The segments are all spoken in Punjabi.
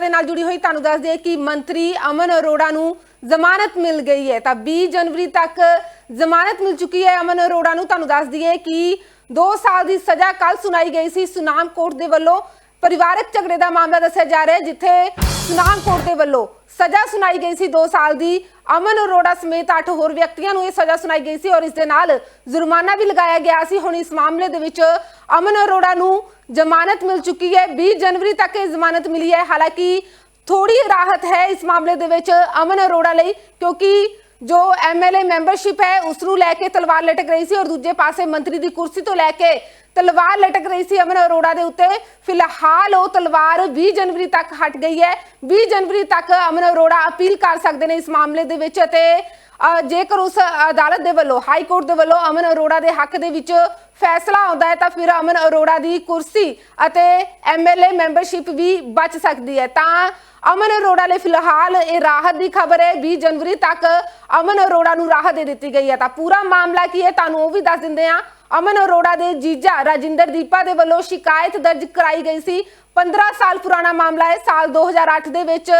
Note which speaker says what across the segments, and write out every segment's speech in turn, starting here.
Speaker 1: ਦੇ ਨਾਲ ਜੁੜੀ ਹੋਈ ਤੁਹਾਨੂੰ ਦੱਸ ਦਈਏ ਕਿ ਮੰਤਰੀ ਅਮਨ ਅਰੋੜਾ ਨੂੰ ਜ਼ਮਾਨਤ ਮਿਲ ਗਈ ਹੈ। ਤਾਂ 20 ਜਨਵਰੀ ਤੱਕ ਜ਼ਮਾਨਤ ਮਿਲ ਚੁੱਕੀ ਹੈ ਅਮਨ ਅਰੋੜਾ ਨੂੰ। ਤੁਹਾਨੂੰ ਦੱਸ ਦਈਏ ਕਿ 2 ਸਾਲ ਦੀ ਸਜ਼ਾ ਕੱਲ ਸੁਣਾਈ ਗਈ ਸੀ। ਸੁਨਾਮ ਕੋਰਟ ਦੇ ਵੱਲੋਂ ਪਰਿਵਾਰਕ ਝਗੜੇ ਦਾ ਮਾਮਲਾ ਦੱਸਿਆ ਜਾ ਰਿਹਾ ਹੈ, ਜਿੱਥੇ ਸੁਨਾਮ ਕੋਰਟ ਦੇ ਵੱਲੋਂ ਸਜ਼ਾ ਸੁਣਾਈ ਗਈ ਸੀ। 2 ਸਾਲ ਦੀ ਅਮਨ ਅਰੋੜਾ ਸਮੇਤ 8 ਹੋਰ ਵਿਅਕਤੀਆਂ ਨੂੰ ਇਹ ਸਜ਼ਾ ਸੁਣਾਈ ਗਈ ਸੀ ਔਰ ਇਸ ਦੇ ਨਾਲ ਜੁਰਮਾਨਾ ਵੀ ਲਗਾਇਆ ਗਿਆ ਸੀ। ਹੁਣ ਇਸ ਮਾਮਲੇ ਦੇ ਵਿੱਚ ਅਮਨ ਅਰੋੜਾ ਨੂੰ ਜ਼ਮਾਨਤ ਮਿਲ ਚੁੱਕੀ ਹੈ। 20 ਜਨਵਰੀ ਤੱਕ ਇਹ ਜ਼ਮਾਨਤ ਮਿਲੀ ਹੈ। ਹਾਲਾਂਕਿ ਥੋੜੀ ਰਾਹਤ ਹੈ ਇਸ ਮਾਮਲੇ ਦੇ ਵਿੱਚ ਅਮਨ ਅਰੋੜਾ ਲਈ, ਕਿਉਂਕਿ ਜੋ ਐਮਐਲਏ ਮੈਂਬਰਸ਼ਿਪ ਹੈ ਉਸ ਨੂੰ ਲੈ ਕੇ ਤਲਵਾਰ ਲਟਕ ਰਹੀ ਸੀ ਔਰ ਦੂਜੇ ਪਾਸੇ ਮੰਤਰੀ ਦੀ ਕੁਰਸੀ ਤੋਂ ਲੈ ਕੇ ਤਲਵਾਰ ਲਟਕ ਰਹੀ ਸੀ ਅਮਨ ਅਰੋੜਾ ਦੇ ਉੱਤੇ। ਫਿਲਹਾਲ ਉਹ ਤਲਵਾਰ 20 ਜਨਵਰੀ ਤੱਕ ਹਟ ਗਈ ਹੈ। 20 ਜਨਵਰੀ ਤੱਕ ਅਮਨ ਅਰੋੜਾ ਅਪੀਲ ਕਰ ਸਕਦੇ ਨੇ ਇਸ ਮਾਮਲੇ ਦੇ ਵਿੱਚ ਅਤੇ ਜੇਕਰ ਉਸ ਅਦਾਲਤ ਦੇ ਵੱਲੋਂ, ਹਾਈ ਕੋਰਟ ਦੇ ਵੱਲੋਂ ਅਮਨ ਅਰੋੜਾ ਦੇ ਹੱਕ ਦੇ ਵਿੱਚ ਫੈਸਲਾ ਆਉਂਦਾ ਹੈ, ਤਾਂ ਫਿਰ ਅਮਨ ਅਰੋੜਾ ਦੀ ਕੁਰਸੀ ਅਤੇ ਐਮਐਲਏ ਮੈਂਬਰਸ਼ਿਪ ਵੀ ਬਚ ਸਕਦੀ ਹੈ। ਤਾਂ ਅਮਨ ਅਰੋੜਾ ਲਈ ਫਿਲਹਾਲ ਇਹ ਰਾਹਤ ਦੀ ਖਬਰ ਹੈ 20 ਜਨਵਰੀ ਤੱਕ ਅਮਨ ਅਰੋੜਾ ਨੂੰ ਰਾਹਤ ਦੇ ਦਿੱਤੀ ਗਈ ਹੈ। ਤਾਂ ਪੂਰਾ ਮਾਮਲਾ ਕੀ ਹੈ, ਤੁਹਾਨੂੰ ਉਹ ਵੀ ਦੱਸ ਦਿੰਦੇ ਆ ਅਮਨ ਅਰੋੜਾ ਦੇ ਜੀਜਾ ਰਾਜਿੰਦਰ ਦੀਪਾ ਦੇ ਵੱਲੋਂ ਸ਼ਿਕਾਇਤ ਦਰਜ ਕਰਾਈ ਗਈ ਸੀ। 15 ਸਾਲ ਪੁਰਾਣਾ ਮਾਮਲਾ ਹੈ। ਸਾਲ 2008 ਦੇ ਵਿੱਚ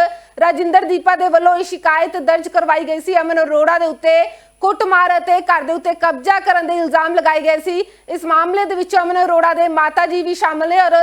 Speaker 1: ਰਾਜਿੰਦਰ ਦੀਪਾ ਦੇ ਵੱਲੋਂ ਇਹ ਸ਼ਿਕਾਇਤ ਦਰਜ ਕਰਵਾਈ ਗਈ ਸੀ। ਅਮਨ ਅਰੋੜਾ ਦੇ ਉੱਤੇ ਕੁੱਟਮਾਰ ਅਤੇ ਘਰ ਦੇ ਉੱਤੇ ਕਬਜ਼ਾ ਕਰਨ ਦੇ ਇਲਜ਼ਾਮ ਲਗਾਏ ਗਏ ਸੀ। ਇਸ ਮਾਮਲੇ ਦੇ ਵਿੱਚ ਅਮਨ ਅਰੋੜਾ ਦੇ ਮਾਤਾ ਜੀ ਵੀ ਸ਼ਾਮਲ ਨੇ ਔਰ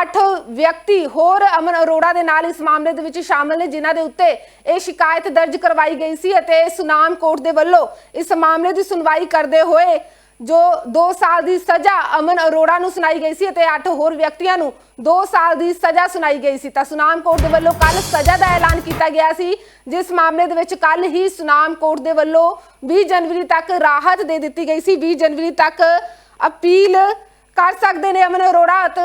Speaker 1: ਅੱਠ ਵਿਅਕਤੀ ਹੋਰ ਅਮਨ ਅਰੋੜਾ ਦੇ ਨਾਲ ਇਸ ਮਾਮਲੇ ਦੇ ਵਿੱਚ ਸ਼ਾਮਲ ਨੇ, ਜਿਨ੍ਹਾਂ ਦੇ ਉੱਤੇ ਇਹ ਸ਼ਿਕਾਇਤ ਦਰਜ ਕਰਵਾਈ ਗਈ ਸੀ ਅਤੇ ਸੁਨਾਮ ਕੋਰਟ ਦੇ ਵੱਲੋਂ ਇਸ ਮਾਮਲੇ ਦੀ ਸੁਣਵਾਈ ਕਰਦੇ ਹੋਏ ਜੋ 2 ਸਾਲ ਦੀ ਸਜ਼ਾ ਅਮਨ ਅਰੋੜਾ ਨੂੰ ਸੁਣਾਈ ਗਈ ਸੀ ਅਤੇ 8 ਹੋਰ ਵਿਅਕਤੀਆਂ ਨੂੰ 2 ਸਾਲ ਦੀ ਸਜ਼ਾ ਸੁਣਾਈ ਗਈ ਸੀ। ਤਾਂ ਸੁਨਾਮ ਕੋਰਟ ਦੇ ਵੱਲੋਂ ਕੱਲ ਸਜ਼ਾ ਦਾ ਐਲਾਨ ਕੀਤਾ ਗਿਆ ਸੀ, ਜਿਸ ਮਾਮਲੇ ਦੇ ਵਿੱਚ ਕੱਲ ਹੀ ਸੁਨਾਮ ਕੋਰਟ ਦੇ ਵੱਲੋਂ 20 ਜਨਵਰੀ ਤੱਕ ਰਾਹਤ ਦੇ ਦਿੱਤੀ ਗਈ ਸੀ। 20 ਜਨਵਰੀ ਤੱਕ ਅਪੀਲ ਕਰ ਸਕਦੇ ਨੇ ਅਮਨ ਅਰੋੜਾ ਅਤੇ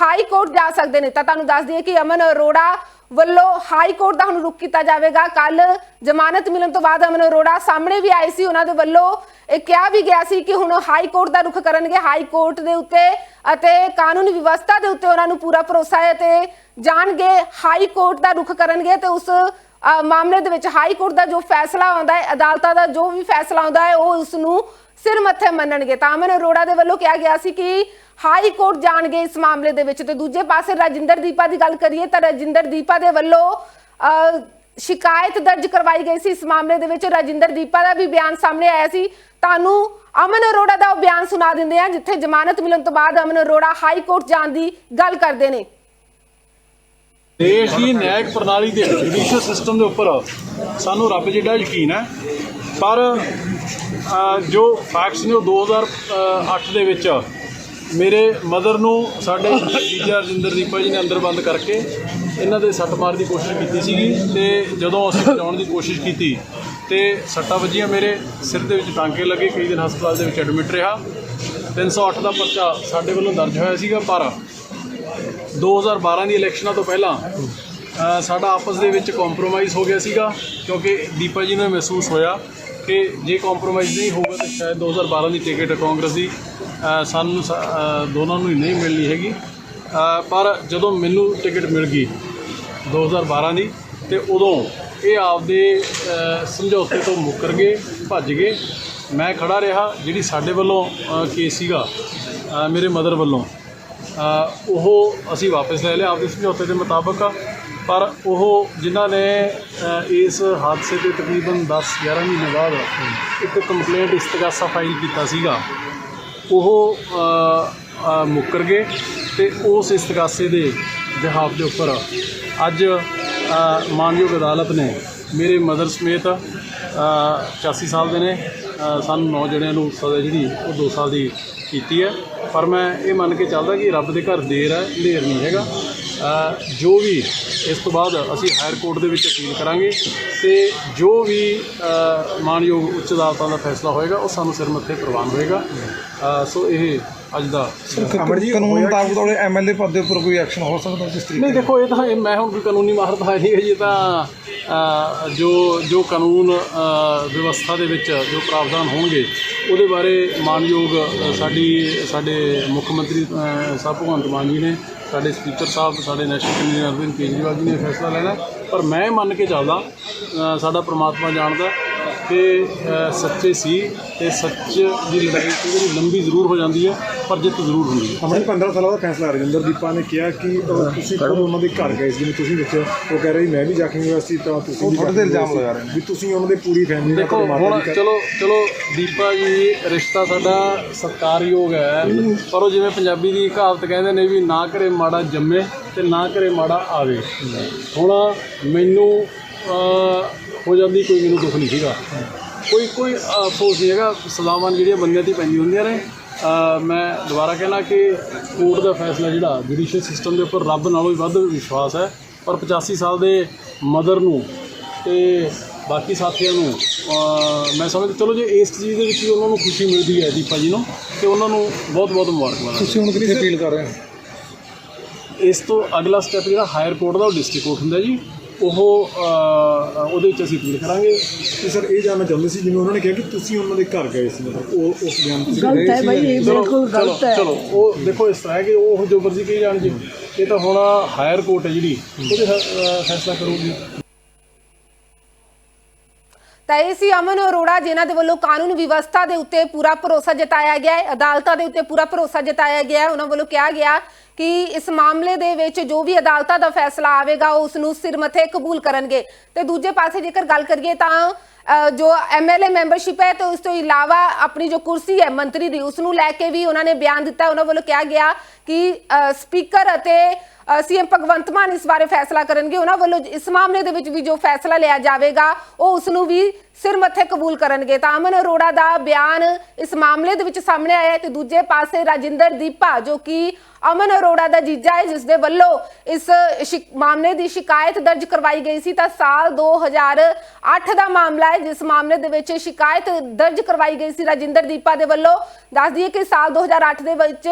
Speaker 1: ਹਾਈ ਕੋਰਟ ਜਾ ਸਕਦੇ ਨੇ। ਤਾਂ ਤੁਹਾਨੂੰ ਦੱਸ ਦਈਏ ਕਿ ਅਮਨ ਅਰੋੜਾ ਵੱਲੋਂ ਹਾਈ ਕੋਰਟ ਦਾ ਹੁਣ ਰੁਕ ਕੀਤਾ ਜਾਵੇਗਾ। ਕੱਲ ਜ਼ਮਾਨਤ ਮਿਲਣ ਤੋਂ ਬਾਅਦ ਅਮਨ ਅਰੋੜਾ ਸਾਹਮਣੇ ਵੀ ਆਏ ਸੀ। ਉਹਨਾਂ ਦੇ ਵੱਲੋਂ ਇਹ ਕਿਹਾ ਵੀ ਗਿਆ ਸੀ ਕਿ ਹੁਣ ਹਾਈ ਕੋਰਟ ਦਾ ਰੁਖ ਕਰਨਗੇ ਹਾਈ ਕੋਰਟ ਦੇ ਉੱਤੇ ਅਤੇ ਕਾਨੂੰਨੀ ਵਿਵਸਥਾ ਦੇ ਉੱਤੇ ਉਹਨਾਂ ਨੂੰ ਪੂਰਾ ਭਰੋਸਾ ਹੈ ਤੇ ਜਾਣਗੇ ਹਾਈ ਕੋਰਟ ਦਾ ਰੁਖ ਕਰਨਗੇ ਤੇ ਉਸ ਮਾਮਲੇ ਦੇ ਵਿੱਚ ਹਾਈ ਕੋਰਟ ਦਾ ਜੋ ਫੈਸਲਾ ਆਉਂਦਾ ਹੈ ਅਦਾਲਤਾਂ ਦਾ ਜੋ ਵੀ ਫੈਸਲਾ ਆਉਂਦਾ ਹੈ ਉਹ ਉਸ ਨੂੰ ਸਿਰ ਮੱਥੇ ਮੰਨਣਗੇ। ਤਾਂ ਅਮਨ ਅਰੋੜਾ ਦੇ ਵੱਲੋਂ ਕਿਹਾ ਗਿਆ ਸੀ ਕਿ ਹਾਈ ਕੋਰਟ ਜਾਣਗੇ ਇਸ ਮਾਮਲੇ ਦੇ ਵਿੱਚ। ਤੇ ਦੂਜੇ ਪਾਸੇ ਰਾਜਿੰਦਰ ਦੀਪਾ ਦੀ ਗੱਲ ਕਰੀਏ ਤਾਂ ਰਾਜਿੰਦਰ ਦੀਪਾ ਦੇ ਵੱਲੋਂ ਅ, ਸ਼ਿਕਾਇਤ ਦਰਜ ਕਰਵਾਈ ਗਈ ਸੀ ਇਸ ਮਾਮਲੇ ਦੇ ਵਿੱਚ। ਰਾਜਿੰਦਰ ਦੀਪਾ ਦਾ ਵੀ ਬਿਆਨ ਸਾਹਮਣੇ ਆਇਆ ਸੀ। ਤੁਹਾਨੂੰ ਅਮਨ ਅਰੋੜਾ ਦਾ ਬਿਆਨ ਸੁਣਾ ਦਿੰਦੇ ਆ, ਜਿੱਥੇ ਜ਼ਮਾਨਤ ਮਿਲਣ ਤੋਂ ਬਾਅਦ ਅਮਨ ਅਰੋੜਾ ਹਾਈ ਕੋਰਟ ਜਾਣ ਦੀ ਗੱਲ ਕਰਦੇ ਨੇ।
Speaker 2: ਦੇਸ਼ ਦੀ ਨਿਆਇਕ ਪ੍ਰਣਾਲੀ ਦੇ ਜੁਡੀਸ਼ੀਅਲ ਸਿਸਟਮ ਦੇ ਉੱਪਰ ਸਾਨੂੰ ਰੱਬ ਜਿੱਡਾ ਯਕੀਨ ਹੈ। ਪਰ ਜੋ ਫੈਕਟਸ ਨੇ ਉਹ 2008 ਦੇ ਵਿੱਚ ਮੇਰੇ ਮਦਰ ਨੂੰ ਸਾਡੇ ਜੀਜਾ ਰਜਿੰਦਰ ਦੀਪਾ ਜੀ ਨੇ ਅੰਦਰ ਬੰਦ ਕਰਕੇ ਇਹਨਾਂ ਦੇ ਸੱਟ ਮਾਰ ਦੀ ਕੋਸ਼ਿਸ਼ ਕੀਤੀ ਸੀਗੀ ਤੇ ਜਦੋਂ ਅਸੀਂ ਬਚਾਉਣ ਦੀ ਕੋਸ਼ਿਸ਼ ਕੀਤੀ ਤੇ ਸੱਟਾਂ ਵੱਜੀਆਂ ਮੇਰੇ ਸਿਰ ਦੇ ਵਿੱਚ ਟਾਂਕੇ ਲੱਗੇ, ਕਈ ਦਿਨ ਹਸਪਤਾਲ ਦੇ ਵਿੱਚ ਐਡਮਿਟ ਰਿਹਾ। 308 ਦਾ ਪਰਚਾ ਸਾਡੇ ਵੱਲੋਂ ਦਰਜ ਹੋਇਆ ਸੀਗਾ ਪਰ 2012 ਦੀ ਇਲੈਕਸ਼ਨਾਂ ਤੋਂ ਪਹਿਲਾਂ ਸਾਡਾ ਆਪਸ ਦੇ ਵਿੱਚ ਕੰਪਰੋਮਾਈਜ਼ ਹੋ ਗਿਆ ਸੀਗਾ ਕਿਉਂਕਿ ਦੀਪਾ ਜੀ ਨੂੰ ਮਹਿਸੂਸ ਹੋਇਆ ਕਿ ਜੇ ਕੰਪਰੋਮਾਈਜ਼ ਨਹੀਂ ਹੋਊਗਾ ਤਾਂ ਸ਼ਾਇਦ 2012 ਦੀ ਟਿਕਟ ਕਾਂਗਰਸ ਦੀ। ਸਾਨੂੰ ਸ- ਦੋਨਾਂ ਨੂੰ ਹੀ ਨਹੀਂ ਮਿਲਣੀ ਹੈਗੀ। ਪਰ ਜਦੋਂ ਮੈਨੂੰ ਟਿਕਟ ਮਿਲ ਗਈ 2012 ਦੀ, ਤੇ ਉਦੋਂ ਇਹ ਆਪਦੇ ਸਮਝੌਤੇ ਤੋਂ ਮੁੱਕਰ ਗਏ, ਭੱਜ ਗਏ। ਮੈਂ ਖੜਾ ਰਿਹਾ, ਜਿਹੜੀ ਸਾਡੇ ਵੱਲੋਂ ਕੇਸ ਸੀਗਾ ਮੇਰੇ ਮਦਰ ਵੱਲੋਂ। ਉਹ ਅਸੀਂ ਵਾਪਸ ਲੈ ਲਿਆ ਆਪਦੇ ਸਮਝੌਤੇ ਦੇ ਮੁਤਾਬਕ। ਪਰ ਉਹ ਜਿਨ੍ਹਾਂ ਨੇ ਇਸ ਹਾਦਸੇ ਦੇ ਤਕਰੀਬਨ 10 11 ਮਹੀਨੇ ਬਾਅਦ ਇੱਕ ਕੰਪਲੇਂਟ ਇਸਤਗਾਸਾ ਫਾਈਲ ਕੀਤਾ ਸੀਗਾ, ਉਹ ਮੁੱਕਰ ਗਏ ਤੇ ਉਸ ਇਸਤਗਾਸੇ ਦੇ ਜਹਾਬ ਦੇ ਉੱਪਰ ਅੱਜ ਮਾਨਯੋਗ ਅਦਾਲਤ ਨੇ ਮੇਰੇ ਮਦਰ ਸਮੇਤ ਅ, 85 ਸਾਲ ਦੇ ਨੇ ਸਾਨੂੰ ਨੌ ਜਣਿਆਂ ਨੂੰ ਸਜ਼ਾ ਜਿਹੜੀ ਉਹ 2 ਸਾਲ ਦੀ ਕੀਤੀ ਹੈ। ਪਰ ਮੈਂ ਇਹ ਮੰਨ ਕੇ ਚੱਲਦਾ ਕਿ ਰੱਬ ਦੇ ਘਰ ਦੇਰ ਹੈ ਢੇਰ ਨਹੀਂ ਹੈਗਾ। ਜੋ ਵੀ ਇਸ ਤੋਂ ਬਾਅਦ ਅਸੀਂ ਹਾਇਰ ਕੋਰਟ ਦੇ ਵਿੱਚ ਅਪੀਲ ਕਰਾਂਗੇ ਤੇ ਜੋ ਵੀ ਮਾਨਯੋਗ ਉੱਚ ਅਦਾਲਤਾਂ ਦਾ ਫੈਸਲਾ ਹੋਏਗਾ ਉਹ ਸਾਨੂੰ ਸਿਰ ਮੱਥੇ ਪ੍ਰਵਾਨ ਹੋਏਗਾ। ਸੋ ਇਹ ਅੱਜ ਦਾ।
Speaker 3: ਅਮਰ ਜੀ ਕਾਨੂੰਨ ਮੁਤਾਬਕ ਤੁਹਾਡੇ ਐਮਐਲਏ ਪਦ ਦੇ ਉੱਪਰ ਕੋਈ ਐਕਸ਼ਨ ਹੋ ਸਕਦਾ ਜਿਸ ਤਰੀਕੇ
Speaker 2: ਨਹੀਂ ਦੇਖੋ ਇਹ ਤਾਂ ਇਹ ਮੈਂ ਹੁਣ ਕੋਈ ਕਾਨੂੰਨੀ ਮਾਹਰ ਤਾਂ ਹੈ ਨਹੀਂ ਜੀ ਇਹ ਤਾਂ ਜੋ ਜੋ ਕਾਨੂੰਨ ਵਿਵਸਥਾ ਦੇ ਵਿੱਚ ਜੋ ਪ੍ਰਾਵਧਾਨ ਹੋਣਗੇ ਉਹਦੇ ਬਾਰੇ ਮਾਨਯੋਗ ਸਾਡੀ ਸਾਡੇ ਮੁੱਖ ਮੰਤਰੀ ਸਾਹਿਬ ਭਗਵੰਤ ਮਾਨ ਜੀ ਨੇ ਸਾਡੇ ਸਪੀਕਰ ਸਾਹਿਬ ਸਾਡੇ ਨੈਸ਼ਨਲ ਕਨਵੀਨਰ ਅਰਵਿੰਦ ਕੇਜਰੀਵਾਲ ਜੀ ਨੇ ਫੈਸਲਾ ਲੈਣਾ ਪਰ ਮੈਂ ਮੰਨ ਕੇ ਚੱਲਦਾ ਸਾਡਾ ਪ੍ਰਮਾਤਮਾ ਜਾਣਦਾ ਤੇ ਸੱਚੇ ਸੀ ਤੇ ਸੱਚ ਦੀ ਲੜਾਈ ਵਾਰੀ ਲੰਬੀ ਜ਼ਰੂਰ ਹੋ ਜਾਂਦੀ ਹੈ ਪਰ ਜਿੱਤ ਜ਼ਰੂਰ ਹੁੰਦੀ ਹੈ
Speaker 4: ਅਮਨ 15 ਸਾਲਾਂ ਦਾ ਫੈਸਲਾ ਰਜਿੰਦਰ ਦੀਪਾ ਨੇ ਕਿਹਾ ਕਿ ਤੁਸੀਂ ਖੁਦ ਉਹਨਾਂ ਦੇ ਘਰ ਗਏ ਸੀ ਜਿਵੇਂ ਤੁਸੀਂ ਦੱਸਿਆ ਉਹ ਕਹਿ ਰਹੇ ਮੈਂ ਵੀ ਜਾ ਕੇ ਯੂਨੀਵਰਸਿਟੀ ਤਾਂ ਤੁਸੀਂ ਵੀ
Speaker 3: ਤੁਹਾਡੇ ਤੇ ਇਲਜ਼ਾਮ। ਲਗਾ ਰਹੇ ਨੇ।
Speaker 4: ਵੀ ਤੁਸੀਂ ਉਹਨਾਂ ਦੇ ਪੂਰੀ ਫੈਮਿਲੀ
Speaker 2: ਹੁਣ
Speaker 4: ਜੀ ਕਰ-
Speaker 2: ਚਲੋ ਚਲੋ ਦੀਪਾ ਜੀ ਰਿਸ਼ਤਾ ਸਾਡਾ ਸਤਿਕਾਰਯੋਗ ਹੈ ਪਰ ਉਹ ਜਿਵੇਂ ਪੰਜਾਬੀ ਦੀ ਕਹਾਵਤ ਕਹਿੰਦੇ ਨੇ ਵੀ ਨਾ ਕਰੇ ਮਾੜਾ ਜੰਮੇ ਤੇ ਨਾ ਕਰੇ ਮਾੜਾ ਆਵੇ ਹੁਣ ਮੈਨੂੰ ਹੋ ਜਾਂਦੀ ਕੋਈ ਮੈਨੂੰ ਦੁੱਖ ਨਹੀਂ ਸੀਗਾ। ਕੋਈ ਕੋਈ ਅਫਸੋਸ ਨਹੀਂ ਹੈਗਾ। ਸਜ਼ਾਵਾਂ ਜਿਹੜੀਆਂ ਬੰਦਿਆਂ ਤੇ ਪੈਂਦੀਆਂ ਹੁੰਦੀਆਂ ਨੇ ਮੈਂ ਦੁਬਾਰਾ ਕਹਿਣਾ ਕਿ ਕੋਰਟ ਦਾ ਫੈਸਲਾ ਜਿਹੜਾ ਜੁਡੀਸ਼ੀਅਲ ਸਿਸਟਮ ਦੇ ਉੱਪਰ ਰੱਬ ਨਾਲੋਂ ਵੀ ਵੱਧ ਵਿਸ਼ਵਾਸ ਹੈ। ਪਰ 85 ਸਾਲ ਦੇ ਮਦਰ ਨੂੰ ਤੇ ਬਾਕੀ ਸਾਥੀਆਂ ਨੂੰ ਮੈਂ ਸਮਝਦਾ ਚਲੋ ਜੇ ਇਸ ਚੀਜ਼ ਦੇ ਵਿੱਚ ਵੀ ਉਹਨਾਂ ਨੂੰ ਖੁਸ਼ੀ ਮਿਲਦੀ ਹੈ ਦੀਪਾ ਜੀ ਨੂੰ ਤੇ ਉਹਨਾਂ ਨੂੰ ਬਹੁਤ ਬਹੁਤ ਮੁਬਾਰਕਬਾਦ
Speaker 3: ਤੁਸੀਂ ਹੁਣ ਕਿਹੜੀ ਅਪੀਲ ਕਰ ਰਹੇ ਹੋ?
Speaker 2: ਇਸ ਤੋਂ ਅਗਲਾ ਸਟੈਪ ਜਿਹੜਾ ਹਾਇਰ ਕੋਰਟ ਦਾ ਉਹ ਡਿਸਟ੍ਰਿਕਟ ਕੋਰਟ ਹੁੰਦਾ ਜੀ। ਉਹ ਉਹਦੇ ਵਿੱਚ ਅਸੀਂ ਅਪੀਲ ਕਰਾਂਗੇ
Speaker 4: ਤੇ ਸਰ ਇਹ ਜਾਣਨਾ ਚਾਹੁੰਦੇ ਸੀ ਜਿਵੇਂ ਉਹਨਾਂ ਨੇ ਕਿਹਾ ਕਿ ਤੁਸੀਂ ਉਹਨਾਂ ਦੇ ਘਰ ਗਏ ਸੀ ਮਤਲਬ ਉਹ ਉਸ ਬਿਆਨ ਤੁਸੀਂ
Speaker 5: ਗਲਤ ਹੈ ਭਾਈ ਇਹ ਬਿਲਕੁਲ ਗਲਤ ਹੈ।
Speaker 2: ਚਲੋ ਉਹ ਦੇਖੋ ਇਸ ਤਰ੍ਹਾਂ ਹੈ ਕਿ ਉਹ ਜੋ ਮਰਜ਼ੀ ਕਹੀ ਜਾਣ ਜੀ। ਇਹ ਤਾਂ ਹੁਣ ਹਾਇਰ ਕੋਰਟ ਹੈ ਜਿਹੜੀ ਉਹਦੇ ਫੈਸਲਾ ਕਰੂਗੀ।
Speaker 1: ਤਾਂ ਇਹ ਸੀ ਅਮਨ ਅਰੋੜਾ ਜਿਨ੍ਹਾਂ ਦੇ ਵੱਲੋਂ ਕਾਨੂੰਨ ਵਿਵਸਥਾ ਦੇ ਉੱਤੇ ਪੂਰਾ ਭਰੋਸਾ ਜਤਾਇਆ ਗਿਆ ਹੈ ਅਦਾਲਤਾਂ ਦੇ ਉੱਤੇ ਪੂਰਾ ਭਰੋਸਾ ਜਤਾਇਆ ਗਿਆ ਹੈ। ਉਹਨਾਂ ਵੱਲੋਂ ਕਿਹਾ ਗਿਆ ਕਿ ਇਸ ਮਾਮਲੇ ਦੇ ਵਿੱਚ ਜੋ ਵੀ ਅਦਾਲਤਾਂ ਦਾ ਫੈਸਲਾ ਆਵੇਗਾ ਉਹ ਉਸ ਨੂੰ ਸਿਰ ਮੱਥੇ ਕਬੂਲ ਕਰਨਗੇ। ਤੇ ਦੂਜੇ ਪਾਸੇ ਜੇਕਰ ਗੱਲ ਕਰੀਏ ਤਾਂ ਅ, ਜੋ ਐਮਐਲਏ ਮੈਂਬਰਸ਼ਿਪ ਹੈ ਤੇ ਉਸ ਤੋਂ ਇਲਾਵਾ ਆਪਣੀ ਜੋ ਕੁਰਸੀ ਹੈ ਮੰਤਰੀ ਦੀ ਉਸ ਨੂੰ ਲੈ ਕੇ ਵੀ ਉਹਨਾਂ ਨੇ ਬਿਆਨ ਦਿੱਤਾ। ਉਹਨਾਂ ਵੱਲੋਂ ਕਿਹਾ ਗਿਆ ਕਿ ਸਪੀਕਰ ਅਤੇ ਸੀਐਮ ਭਗਵੰਤ ਮਾਨ ਇਸ ਬਾਰੇ ਫੈਸਲਾ ਕਰਨਗੇ। ਉਹਨਾਂ ਵੱਲੋਂ ਇਸ ਮਾਮਲੇ ਦੇ ਵਿੱਚ ਵੀ ਜੋ ਫੈਸਲਾ ਲਿਆ ਜਾਵੇਗਾ, ਉਹ ਉਸ ਨੂੰ ਵੀ ਸਿਰ ਮੱਥੇ ਕਬੂਲ ਕਰਨਗੇ। ਤਾਂ ਅਮਨ ਅਰੋੜਾ ਦਾ ਬਿਆਨ ਇਸ ਮਾਮਲੇ ਦੇ ਵਿੱਚ ਸਾਹਮਣੇ ਆਇਆ ਤੇ ਦੂਜੇ ਪਾਸੇ ਰਾਜਿੰਦਰ ਦੀਪਾ, ਜੋ ਕਿ ਅਮਨ ਅਰੋੜਾ ਦਾ ਜੀਜਾ ਹੈ, ਜਿਸ ਦੇ ਵੱਲੋਂ ਇਸ ਸ਼ਿਕ- ਮਾਮਲੇ ਦੀ ਸ਼ਿਕਾਇਤ ਦਰਜ ਕਰਵਾਈ ਗਈ ਸੀ। ਤਾਂ ਸਾਲ 2008 ਦਾ ਮਾਮਲਾ ਹੈ, ਜਿਸ ਮਾਮਲੇ ਦੇ ਵਿੱਚ ਸ਼ਿਕਾਇਤ ਦਰਜ ਕਰਵਾਈ ਗਈ ਸੀ ਰਾਜਿੰਦਰ ਦੀਪਾ ਦੇ ਵੱਲੋਂ। ਦੱਸ ਦਈਏ ਕਿ ਸਾਲ 2008 ਦੇ ਵਿੱਚ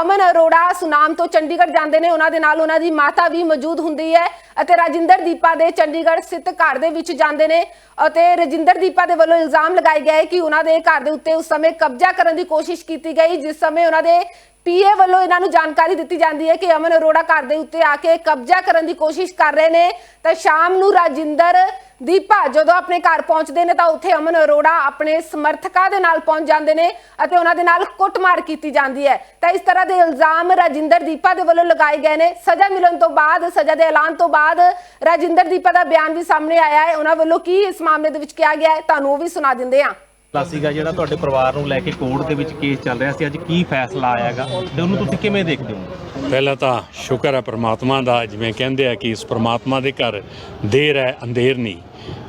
Speaker 1: ਅਮਨ ਅਰੋੜਾ ਸੁਨਾਮ ਤੋਂ ਚੰਡੀਗੜ੍ਹ ਜਾਂਦੇ ਨੇ। ਉਹਨਾਂ ਦੇ ਨਾਲ ਉਹਨਾਂ ਦੀ ਮਾਤਾ ਵੀ ਮੌਜੂਦ ਹੁੰਦੀ ਹੈ ਅਤੇ ਰਾਜਿੰਦਰ ਦੀਪਾ ਦੇ ਚੰਡੀਗੜ੍ਹ ਸਥਿਤ ਘਰ ਦੇ ਵਿੱਚ ਜਾਂਦੇ ਨੇ ਅਤੇ ਰਜਿੰਦਰ ਦੇ ਵੱਲੋਂ ਇਲਜ਼ਾਮ ਲਗਾਇਆ ਗਿਆ ਕਿ ਉਹਨਾਂ ਦੇ ਘਰ ਦੇ ਉੱਤੇ ਉਸ ਸਮੇਂ ਕਬਜ਼ਾ ਕਰਨ ਦੀ ਕੋਸ਼ਿਸ਼ ਕੀਤੀ ਗਈ, ਜਿਸ ਸਮੇਂ ਉਹਨਾਂ ਦੇ ਪੀਏ ਵੱਲੋਂ ਇਹਨਾਂ ਨੂੰ ਜਾਣਕਾਰੀ ਦਿੱਤੀ ਜਾਂਦੀ ਹੈ ਕਿ ਅਮਨ ਅਰੋੜਾ ਘਰ ਦੇ ਉੱਤੇ ਆ ਕੇ ਕਬਜ਼ਾ ਕਰਨ ਦੀ ਕੋਸ਼ਿਸ਼ ਕਰ ਰਹੇ ਨੇ। ਤਾਂ ਸ਼ਾਮ ਨੂੰ ਰਾਜਿੰਦਰ ਦੀਪਾ ਜਦੋਂ ਆਪਣੇ ਘਰ ਪਹੁੰਚਦੇ ਨੇ ਤਾਂ ਉੱਥੇ ਅਮਨ ਅਰੋੜਾ ਆਪਣੇ ਸਮਰਥਕਾਂ ਦੇ ਨਾਲ ਪਹੁੰਚ ਜਾਂਦੇ ਨੇ ਅਤੇ ਉਹਨਾਂ ਦੇ ਨਾਲ ਕੁੱਟਮਾਰ ਕੀਤੀ ਜਾਂਦੀ ਹੈ। ਤਾਂ ਇਸ ਤਰ੍ਹਾਂ ਦੇ ਇਲਜ਼ਾਮ ਰਾਜਿੰਦਰ ਦੀਪਾ ਦੇ ਵੱਲੋਂ ਲਗਾਏ ਗਏ ਨੇ। ਸਜ਼ਾ ਮਿਲਣ ਤੋਂ ਬਾਅਦ, ਸਜ਼ਾ ਦੇ ਐਲਾਨ ਤੋਂ ਬਾਅਦ ਰਾਜਿੰਦਰ ਦੀਪਾ ਦਾ ਬਿਆਨ ਵੀ ਸਾਹਮਣੇ ਆਇਆ ਹੈ। ਉਹਨਾਂ ਵੱਲੋਂ ਕੀ ਇਸ ਮਾਮਲੇ ਦੇ ਵਿੱਚ ਕਿਹਾ ਗਿਆ ਹੈ? ਤੁਹਾਨੂੰ ਉਹ ਵੀ ਸੁਣਾ ਦਿੰਦੇ ਹਾਂ।
Speaker 6: ਫੈਸਲਾ ਸੀਗਾ ਜਿਹੜਾ ਤੁਹਾਡੇ ਪਰਿਵਾਰ ਨੂੰ ਲੈ ਕੇ ਕੋਰਟ ਦੇ ਵਿੱਚ ਕੇਸ ਚੱਲ ਰਿਹਾ ਸੀ। ਅੱਜ ਕੀ ਫੈਸਲਾ ਆਇਆਗਾ ਤੇ ਉਹਨੂੰ ਤੁਸੀਂ ਕਿਵੇਂ ਦੇਖਦੇ ਹੋ?
Speaker 7: ਪਹਿਲਾਂ ਤਾਂ ਸ਼ੁਕਰ ਹੈ ਪ੍ਰਮਾਤਮਾ ਦਾ ਜਿਵੇਂ ਕਹਿੰਦੇ ਆ ਕਿ ਇਸ ਪ੍ਰਮਾਤਮਾ ਦੇ ਘਰ ਦੇਰ ਹੈ ਅੰਧੇਰ ਨਹੀਂ।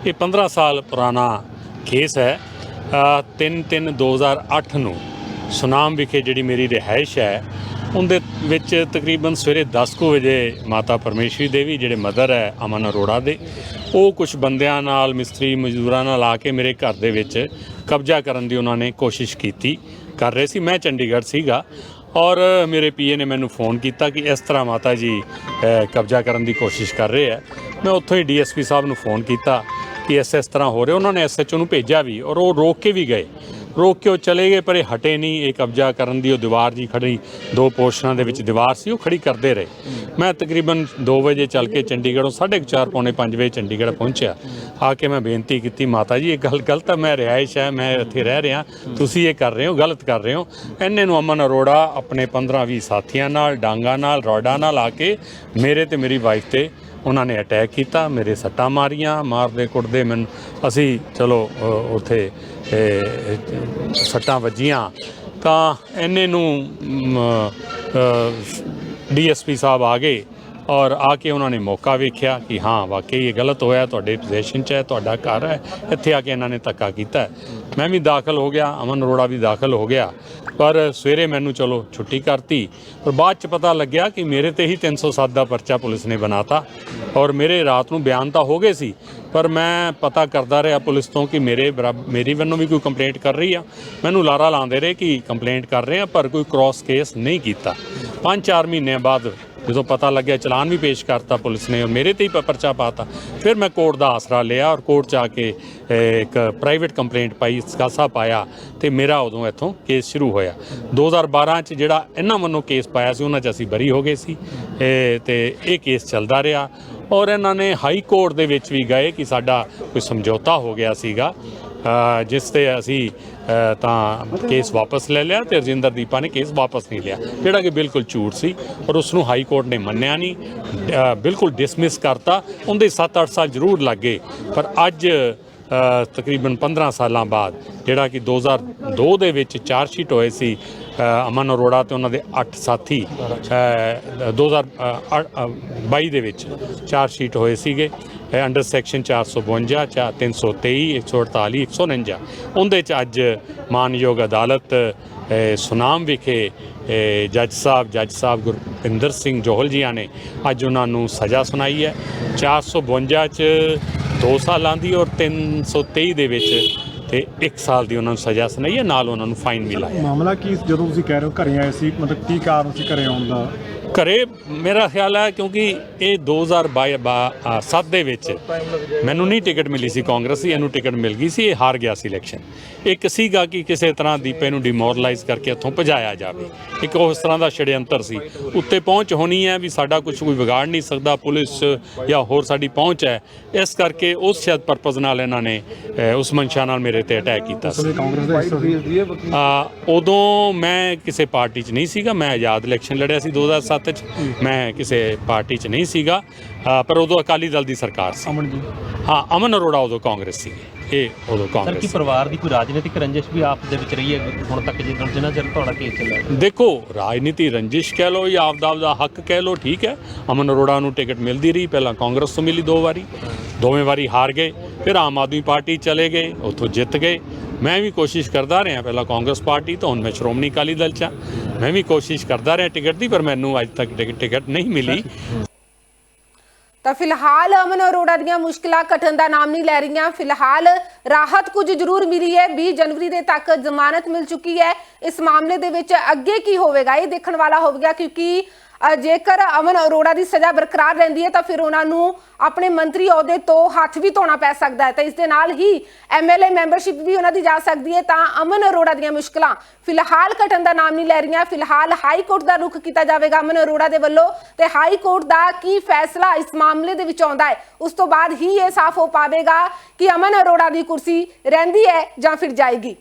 Speaker 7: ਇਹ 15 ਸਾਲ ਪੁਰਾਣਾ ਕੇਸ ਹੈ। 3/3/2008 ਨੂੰ ਸੁਨਾਮ ਵਿਖੇ ਜਿਹੜੀ ਮੇਰੀ ਰਿਹਾਇਸ਼ ਹੈ ਉਹਦੇ ਵਿੱਚ ਤਕਰੀਬਨ ਸਵੇਰੇ 10 ਕੁ ਵਜੇ ਮਾਤਾ ਪਰਮੇਸ਼ਵਰੀ ਦੇਵੀ, ਜਿਹੜੇ ਮਦਰ ਹੈ ਅਮਨ ਅਰੋੜਾ ਦੇ, ਉਹ ਕੁਝ ਬੰਦਿਆਂ ਨਾਲ, ਮਿਸਤਰੀ ਮਜ਼ਦੂਰਾਂ ਨਾਲ ਆ ਕੇ ਮੇਰੇ ਘਰ ਦੇ ਵਿੱਚ ਕਬਜ਼ਾ ਕਰਨ ਦੀ ਉਹਨਾਂ ਨੇ ਕੋਸ਼ਿਸ਼ ਕੀਤੀ, ਕਰ ਰਹੇ ਸੀ। ਮੈਂ ਚੰਡੀਗੜ੍ਹ ਸੀਗਾ ਔਰ ਮੇਰੇ ਪੀਏ ਨੇ ਮੈਨੂੰ ਫੋਨ ਕੀਤਾ ਕਿ ਇਸ ਤਰ੍ਹਾਂ ਮਾਤਾ ਜੀ ਕਬਜ਼ਾ ਕਰਨ ਦੀ ਕੋਸ਼ਿਸ਼ ਕਰ ਰਹੇ ਆ ਮੈਂ ਉੱਥੋਂ ਹੀ ਡੀਐਸਪੀ ਸਾਹਿਬ ਨੂੰ ਫੋਨ ਕੀਤਾ ਕਿ ਇਸ ਇਸ ਤਰ੍ਹਾਂ ਹੋ ਰਿਹਾ। ਉਹਨਾਂ ਨੇ ਐਸਐਚਓ ਨੂੰ ਭੇਜਿਆ ਵੀ ਔਰ ਉਹ ਰੋਕ ਕੇ ਵੀ ਗਏ। ਰੋਕ ਕੇ ਉਹ ਚਲੇ ਗਏ, ਪਰ ਇਹ ਹਟੇ ਨਹੀਂ। ਇਹ ਕਬਜ਼ਾ ਕਰਨ ਦੀ, ਉਹ ਦੀਵਾਰ ਜੀ ਖੜੀ, ਦੋ ਪੋਰਸ਼ਨਾਂ ਦੇ ਵਿੱਚ ਦੀਵਾਰ ਸੀ, ਉਹ ਖੜੀ ਕਰਦੇ ਰਹੇ। ਮੈਂ ਤਕਰੀਬਨ 2 ਵਜੇ ਚੱਲ ਕੇ ਚੰਡੀਗੜ੍ਹੋਂ 4:30 ਪੌਣੇ 5 ਵਜੇ ਚੰਡੀਗੜ੍ਹ ਪਹੁੰਚਿਆ। ਆ ਕੇ ਮੈਂ ਬੇਨਤੀ ਕੀਤੀ, ਮਾਤਾ ਜੀ, ਇਹ ਗੱਲ ਗਲਤ ਹੈ ਮੈਂ ਰਿਹਾਇਸ਼ ਹੈ ਮੈਂ ਇੱਥੇ ਰਹਿ ਰਿਹਾ। ਤੁਸੀਂ ਇਹ ਕਰ ਰਹੇ ਹੋ, ਗਲਤ ਕਰ ਰਹੇ ਹੋ। ਇੰਨੇ ਨੂੰ ਅਮਨ ਅਰੋੜਾ, ਆਪਣੇ 15-20 ਸਾਥੀਆਂ ਨਾਲ, ਡਾਂਗਾ ਨਾਲ, ਰੋਡਾਂ ਨਾਲ ਆ ਕੇ ਮੇਰੇ ਤੇ ਮੇਰੀ ਵਾਈਫ ਤੇ ਉਹਨਾਂ ਨੇ ਅਟੈਕ ਕੀਤਾ, ਮੇਰੇ ਸੱਟਾਂ ਮਾਰੀਆਂ, ਮਾਰਦੇ ਕੁੱਟਦੇ ਮੈਨੂੰ, ਅਸੀਂ ਚਲੋ ਉੱਥੇ ਸੱਟਾਂ ਵੱਜੀਆਂ। ਤਾਂ ਇੰਨੇ ਨੂੰ ਡੀਐਸਪੀ ਸਾਹਿਬ ਆ ਗਏ। ਔਰ ਆ ਕੇ ਉਹਨਾਂ ਨੇ ਮੌਕਾ ਵੇਖਿਆ ਕਿ ਹਾਂ, ਵਾਕਈ ਇਹ ਗਲਤ ਹੋਇਆ, ਤੁਹਾਡੇ ਪੋਜੀਸ਼ਨ 'ਚ ਹੈ, ਤੁਹਾਡਾ ਘਰ ਹੈ, ਇੱਥੇ ਆ ਕੇ ਇਹਨਾਂ ਨੇ ਧੱਕਾ ਕੀਤਾ। ਮੈਂ ਵੀ ਦਾਖਲ ਹੋ ਗਿਆ, ਅਮਨ ਅਰੋੜਾ ਵੀ ਦਾਖਲ ਹੋ ਗਿਆ। ਪਰ ਸਵੇਰੇ ਮੈਨੂੰ ਚਲੋ ਛੁੱਟੀ ਕਰਤੀ, ਪਰ ਬਾਅਦ ਚ ਪਤਾ ਲੱਗਿਆ ਕਿ ਮੇਰੇ ਤੇ ਹੀ 307 ਦਾ ਪਰਚਾ ਪੁਲਿਸ ਨੇ ਬਣਾਤਾ ਔਰ ਮੇਰੇ ਰਾਤ ਨੂੰ ਬਿਆਨ ਤਾਂ ਹੋ ਗਏ ਸੀ, ਪਰ ਮੈਂ ਪਤਾ ਕਰਦਾ ਰਿਹਾ ਪੁਲਿਸ ਤੋਂ ਕਿ ਮੇਰੇ ਬਰਾਬ- ਮੇਰੀ ਵੱਲੋਂ ਵੀ ਕੋਈ ਕੰਪਲੇਂਟ ਕਰ ਰਹੀ ਆ। ਮੈਨੂੰ ਲਾਰਾ ਲਾਉਂਦੇ ਰਹੇ ਕਿ ਕੰਪਲੇਂਟ ਕਰ ਰਹੇ ਆ, ਪਰ ਕੋਈ ਕ੍ਰਾਸ ਕੇਸ ਨਹੀਂ ਕੀਤਾ। 5-4 ਮਹੀਨਿਆਂ ਬਾਅਦ ਜਦੋਂ ਪਤਾ ਲੱਗਿਆ ਚਲਾਨ ਵੀ ਪੇਸ਼ ਕਰਤਾ ਪੁਲਿਸ ਨੇ ਔਰ ਮੇਰੇ ਤੇ ਹੀ ਪ- ਪਰਚਾ ਪਾਤਾ। ਫਿਰ ਮੈਂ ਕੋਰਟ ਦਾ ਆਸਰਾ ਲਿਆ ਔਰ ਕੋਰਟ ਚ ਆ ਕੇ ਇੱਕ ਪ੍ਰਾਈਵੇਟ ਕੰਪਲੇਂਟ ਪਾਈ ਸਕਾਸਾ ਪਾਇਆ ਤੇ ਮੇਰਾ ਉਦੋਂ ਇੱਥੋਂ ਕੇਸ ਸ਼ੁਰੂ ਹੋਇਆ। 2012 ਚ ਜਿਹੜਾ ਇਹਨਾਂ ਵੱਲੋਂ ਕੇਸ ਪਾਇਆ ਸੀ, ਉਹਨਾਂ ਚ ਅਸੀਂ ਬਰੀ ਹੋ ਗਏ ਸੀ ਇਹ ਤੇ ਇਹ ਕੇਸ ਚੱਲਦਾ ਰਿਹਾ। ਔਰ ਇਹਨਾਂ ਨੇ ਹਾਈ ਕੋਰਟ ਦੇ ਵਿੱਚ ਵੀ ਗਏ ਕਿ ਸਾਡਾ ਕੋਈ ਸਮਝੌਤਾ ਹੋ ਗਿਆ ਸੀਗਾ। ਜਿਸ ਤੇ ਅਸੀਂ ਤਾਂ ਕੇਸ ਵਾਪਸ ਲੈ ਲਿਆ ਤੇ ਰਜਿੰਦਰ ਦੀਪਾ ਨੇ ਕੇਸ ਵਾਪਸ ਨਹੀਂ ਲਿਆ। ਜਿਹੜਾ ਕਿ ਬਿਲਕੁਲ ਝੂਠ ਸੀ ਔਰ ਉਸ ਨੂੰ ਹਾਈ ਕੋਰਟ ਨੇ ਮੰਨਿਆ ਨਹੀਂ ਬਿਲਕੁਲ ਡਿਸਮਿਸ ਕਰਤਾ। ਉਹਦੇ 7-8 ਸਾਲ ਜ਼ਰੂਰ ਲੱਗੇ, ਪਰ ਅੱਜ ਤਕਰੀਬਨ 15 ਸਾਲਾਂ ਬਾਅਦ, ਜਿਹੜਾ ਕਿ 2002 ਦੇ ਵਿੱਚ ਚਾਰ ਸ਼ੀਟ ਹੋਏ ਸੀ ਅਮਨ ਅਰੋੜਾ ਤੇ ਉਹਨਾਂ ਦੇ 8 ਸਾਥੀ ਅ, 2022 ਦੇ ਵਿੱਚ ਚਾਰ ਸ਼ੀਟ ਹੋਏ ਸੀਗੇ। ਅੰਡਰ ਸੈਕਸ਼ਨ 452 ਚਾ 323 148 149 ਉਹਦੇ ਚ ਅੱਜ ਮਾਨਯੋਗ ਅਦਾਲਤ ਸੁਨਾਮ ਵਿਖੇ ਜੱਜ ਸਾਹਿਬ ਜੱਜ ਸਾਹਿਬ ਗੁਰਪਿੰਦਰ ਸਿੰਘ ਜੋਹਲ ਜੀਆਂ ਨੇ ਅੱਜ ਉਹਨਾਂ ਨੂੰ ਸਜ਼ਾ ਸੁਣਾਈ ਹੈ। 452 ਚ 2 ਸਾਲਾਂ ਦੀ ਔਰ 323 ਦੇ ਵਿੱਚ ਤੇ 1 ਸਾਲ ਦੀ ਉਹਨਾਂ ਨੂੰ ਸਜ਼ਾ ਸੁਣਾਈ ਹੈ, ਨਾਲ ਉਹਨਾਂ ਨੂੰ ਫਾਈਨ ਵੀ ਲਾਇਆ।
Speaker 4: ਮਾਮਲਾ ਕੀ ਜਦੋਂ ਤੁਸੀਂ ਕਹਿ ਰਹੇ ਹੋ ਘਰੇ ਆਏ ਸੀ, ਮਤਲਬ ਕੀ ਕਾਰਨ ਸੀ ਘਰੇ ਆਉਣ ਦਾ?
Speaker 7: ਘਰੇ ਮੇਰਾ ਖਿਆਲ ਹੈ ਕਿਉਂਕਿ ਇਹ 2007 ਦੇ ਵਿੱਚ ਮੈਨੂੰ ਨਹੀਂ ਟਿਕਟ ਮਿਲੀ ਸੀ ਕਾਂਗਰਸ ਦੀ ਇਹਨੂੰ ਟਿਕਟ ਮਿਲ ਗਈ ਸੀ ਇਹ ਹਾਰ ਗਿਆ ਸੀ ਇਲੈਕਸ਼ਨ। ਇੱਕ ਸੀਗਾ ਕਿ ਕਿਸੇ ਤਰ੍ਹਾਂ ਦੀਪੇ ਨੂੰ ਡਿਮੋਰਲਾਈਜ਼ ਕਰਕੇ ਇੱਥੋਂ ਭਜਾਇਆ ਜਾਵੇ। ਇੱਕ ਉਸ ਤਰ੍ਹਾਂ ਦਾ ਛੜਯੰਤਰ ਸੀ। ਉੱਤੇ ਪਹੁੰਚ ਹੋਣੀ ਹੈ ਵੀ ਸਾਡਾ ਕੁਝ ਕੋਈ ਵਿਗਾੜ ਨਹੀਂ ਸਕਦਾ ਪੁਲਿਸ ਜਾਂ ਹੋਰ ਸਾਡੀ ਪਹੁੰਚ ਹੈ। ਇਸ ਕਰਕੇ ਉਸ ਸ਼ਾਇਦ ਪਰਪਸ ਨਾਲ ਇਹਨਾਂ ਨੇ ਉਸ ਮਨਸ਼ਾ ਨਾਲ ਮੇਰੇ ਤੇ ਅਟੈਕ ਕੀਤਾ ਸੀ। ਉਦੋਂ ਮੈਂ ਕਿਸੇ ਪਾਰਟੀ 'ਚ ਨਹੀਂ ਸੀਗਾ ਮੈਂ ਆਜ਼ਾਦ ਇਲੈਕਸ਼ਨ ਲੜਿਆ ਸੀ 2007 'ਚ ਮੈਂ ਕਿਸੇ ਪਾਰਟੀ 'ਚ ਨਹੀਂ ਸੀਗਾ। ਪਰ ਉਦੋਂ ਅਕਾਲੀ ਦਲ ਦੀ ਸਰਕਾਰ ਸੀ।
Speaker 4: ਅਮਨ ਜੀ।
Speaker 7: ਹਾਂ ਅਮਨ ਅਰੋੜਾ ਉਦੋਂ ਕਾਂਗਰਸ ਸੀ ਇਹ ਉਦੋਂ
Speaker 6: ਸਰ
Speaker 7: ਕਾਂਗਰਸ
Speaker 6: ਕੀ
Speaker 7: ਸੀ।
Speaker 6: ਪਰਿਵਾਰ ਦੀ ਕੋਈ ਰਾਜਨੀਤਿਕ ਰੰਜਿਸ਼ ਵੀ ਆਪ ਦੇ ਵਿੱਚ ਰਹੀ ਹੈ? ਹੁਣ ਤੱਕ ਜਿੰਨਾ ਜਿੰਨਾ ਚਿਰ ਤੁਹਾਡਾ ਕੇਸ ਚੱਲਿਆ
Speaker 7: ਦੇਖੋ ਰਾਜਨੀਤੀ ਰੰਜਿਸ਼ ਕਹਿ ਲੋ ਜਾਂ ਆਪਦਾ ਆਪਦਾ ਹੱਕ ਕਹਿ ਲੋ ਠੀਕ ਹੈ। ਅਮਨ ਅਰੋੜਾ ਨੂੰ ਟਿਕਟ ਮਿਲਦੀ ਰਹੀ ਪਹਿਲਾਂ ਕਾਂਗਰਸ ਤੋਂ ਮਿਲੀ ਦੋ ਵਾਰੀ। ਦੋਵੇਂ ਵਾਰੀ ਹਾਰ ਗਏ। ਫਿਰ ਆਮ ਆਦਮੀ ਪਾਰਟੀ ਚਲੇ ਗਏ ਉੱਥੋਂ ਜਿੱਤ ਗਏ। ਮੈਂ ਵੀ ਕੋਸ਼ਿਸ਼ ਕਰਦਾ ਰਿਹਾ, ਪਹਿਲਾਂ ਕਾਂਗਰਸ ਪਾਰਟੀ ਤੋਂ, ਹੁਣ ਮੈਂ ਸ਼੍ਰੋਮਣੀ ਅਕਾਲੀ ਦਲ ਚ ਮੈਂ ਵੀ ਕੋਸ਼ਿਸ਼ ਕਰਦਾ ਰਿਹਾ ਟਿਕਟ ਦੀ, ਪਰ ਮੈਨੂੰ ਅੱਜ ਤੱਕ ਟਿਕਟ ਨਹੀਂ ਮਿਲੀ।
Speaker 1: ਤਾਂ ਫਿਲਹਾਲ ਅਮਨ ਅਰੋੜਾ ਦੀਆਂ ਮੁਸ਼ਕਲਾਂ ਘਟਣ ਦਾ ਨਾਮ ਨਹੀਂ ਲੈ ਰਹੀਆਂ। ਫਿਲਹਾਲ ਰਾਹਤ ਕੁਝ ਜ਼ਰੂਰ ਮਿਲੀ ਹੈ। 20 ਜਨਵਰੀ ਦੇ ਤੱਕ ਜ਼ਮਾਨਤ ਮਿਲ ਚੁੱਕੀ ਹੈ। ਇਸ ਮਾਮਲੇ ਦੇ ਵਿੱਚ ਅੱਗੇ ਕੀ ਹੋਵੇਗਾ? ਇਹ ਦੇਖਣ ਵਾਲਾ ਹੋਵੇਗਾ ਕਿਉਂਕਿ ਜੇਕਰ ਅਮਨ ਅਰੋੜਾ ਦੀ ਸਜ਼ਾ ਬਰਕਰਾਰ ਰਹਿੰਦੀ ਹੈ, ਤਾਂ ਫਿਰ ਉਹਨਾਂ ਨੂੰ ਆਪਣੇ ਮੰਤਰੀ ਅਹੁਦੇ ਤੋਂ ਹੱਥ ਵੀ ਧੋਣਾ ਪੈ ਸਕਦਾ ਹੈ। ਤਾਂ ਇਸ ਦੇ ਨਾਲ ਹੀ ਐਮਐਲਏ ਮੈਂਬਰਸ਼ਿਪ ਵੀ ਉਹਨਾਂ ਦੀ ਜਾ ਸਕਦੀ ਹੈ। ਤਾਂ ਅਮਨ ਅਰੋੜਾ ਦੀਆਂ ਮੁਸ਼ਕਲਾਂ ਫਿਲਹਾਲ ਘਟਣ ਦਾ ਨਾਮ ਨਹੀਂ ਲੈ ਰਹੀਆਂ। ਫਿਲਹਾਲ ਹਾਈ ਕੋਰਟ ਦਾ ਰੁਖ ਕੀਤਾ ਜਾਵੇਗਾ ਅਮਨ ਅਰੋੜਾ ਦੇ ਵੱਲੋਂ। ਤੇ ਹਾਈ ਕੋਰਟ ਦਾ ਕੀ ਫੈਸਲਾ ਇਸ ਮਾਮਲੇ ਦੇ ਵਿੱਚ ਆਉਂਦਾ ਹੈ, ਉਸ ਤੋਂ ਬਾਅਦ ਹੀ ਇਹ ਸਾਫ਼ ਹੋ ਪਾਵੇਗਾ ਕਿ ਅਮਨ ਅਰੋੜਾ ਦੀ ਕੁਰਸੀ ਰਹਿੰਦੀ ਹੈ ਜਾਂ ਫਿਰ ਜਾਏਗੀ।